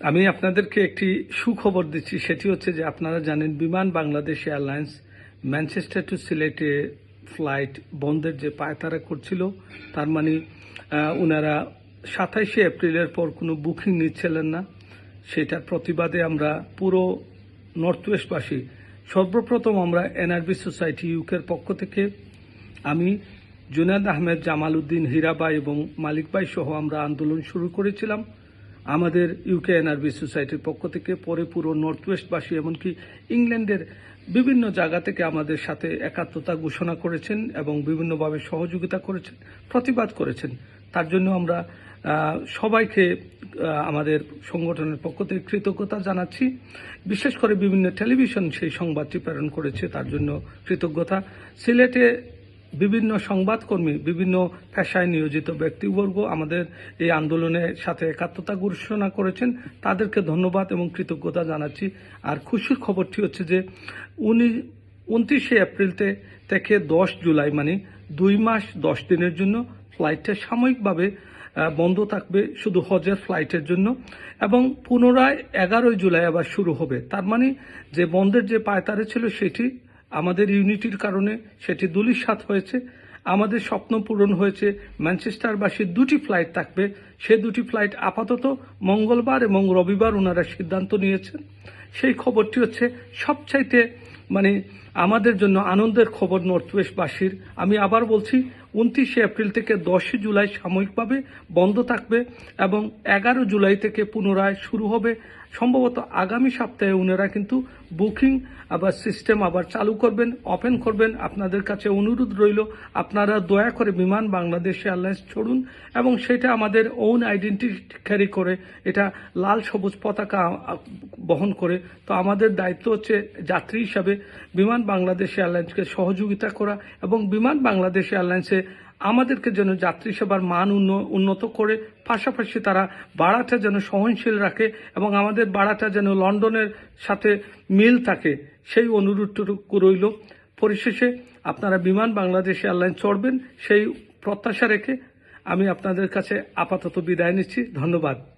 আমি আপনাদেরকে একটি সুখবর দিচ্ছি। সেটি হচ্ছে যে আপনারা জানেন, Biman Bangladesh airlines Manchester to সিলেটে ফ্লাইট বন্ধের যে পায়তারা করছিল, তার মানে ওনারা সাতাইশে এপ্রিলের পর কোনো বুকিং নিচ্ছিলেন না। সেটার প্রতিবাদে আমরা পুরো নর্থ ওয়েস্টবাসী সর্বপ্রথম আমরা এনআরবি সোসাইটি ইউকের পক্ষ থেকে, আমি জুনাদ আহমেদ জামাল উদ্দিন হীরাবাই এবং মালিক ভাই সহ আমরা আন্দোলন শুরু করেছিলাম। আমাদের ইউকে এনআরবি সোসাইটির পক্ষ থেকে পরে পুরো নর্থ ওয়েস্টবাসী এমনকি ইংল্যান্ডের বিভিন্ন জায়গা থেকে আমাদের সাথে একাত্মতা ঘোষণা করেছেন এবং বিভিন্নভাবে সহযোগিতা করেছেন, প্রতিবাদ করেছেন। তার জন্য আমরা সবাইকে আমাদের সংগঠনের পক্ষ থেকে কৃতজ্ঞতা জানাচ্ছি। বিশেষ করে বিভিন্ন টেলিভিশন সেই সংবাদটি প্রেরণ করেছে, তার জন্য কৃতজ্ঞতা। সিলেটে বিভিন্ন সংবাদকর্মী, বিভিন্ন পেশায় নিয়োজিত ব্যক্তিবর্গ আমাদের এই আন্দোলনের সাথে একাত্মতা ঘোষণা করেছেন। তাদেরকে ধন্যবাদ এবং কৃতজ্ঞতা জানাচ্ছি। আর খুশির খবরটি হচ্ছে যে উনি উনত্রিশে এপ্রিলতে থেকে দশ জুলাই মানে দুই মাস দশ দিনের জন্য ফ্লাইটটা সাময়িকভাবে বন্ধ থাকবে শুধু হজের ফ্লাইটের জন্য এবং পুনরায় এগারোই জুলাই আবার শুরু হবে। তার মানে যে বন্ধের যে পায়তারে ছিল সেটি আমাদের ইউনিটির কারণে সেটি দুলিশাত হয়েছে। আমাদের স্বপ্ন পূরণ হয়েছে। ম্যানচেস্টারবাসীর দুটি ফ্লাইট থাকবে। সে দুটি ফ্লাইট আপাতত মঙ্গলবার এবং রবিবার ওনারা সিদ্ধান্ত নিয়েছেন। সেই খবরটি হচ্ছে সবচাইতে মানে আমাদের জন্য আনন্দের খবর নর্থ ওয়েস্টবাসীর আমি আবার বলছি উনত্রিশে এপ্রিল থেকে দশই জুলাই সাময়িকভাবে বন্ধ থাকবে এবং এগারো জুলাই থেকে পুনরায় শুরু হবে। সম্ভবত আগামী সপ্তাহে ওনারা কিন্তু বুকিং আবার সিস্টেম আবার চালু করবেন, ওপেন করবেন। আপনাদের কাছে অনুরোধ রইল, আপনারা দয়া করে বিমান বাংলাদেশ এয়ারলাইন্স ছড়ুন এবং সেটা আমাদের ওন আইডেন্টিটি ক্যারি করে এটা লাল সবুজ পতাকা বহন করে। তো আমাদের দায়িত্ব হচ্ছে যাত্রী হিসাবে বিমান বাংলাদেশ এয়ারলাইন্সকে সহযোগিতা করা এবং বিমান বাংলাদেশ এয়ারলাইন্সে আমাদেরকে যেন যাত্রী সেবার মান উন্ন- উন্নত করে, পাশাপাশি তারা বাড়াটা যেন সহনশীল রাখে এবং আমাদের বাড়াটা যেন লন্ডনের সাথে মিল থাকে, সেই অনুরোধটুকু রইল। পরিশেষে আপনারা বিমান বাংলাদেশ এয়ারলাইন চড়বেন, সেই প্রত্যাশা রেখে আমি আপনাদের কাছে আপাতত বিদায় নিচ্ছি। ধন্যবাদ।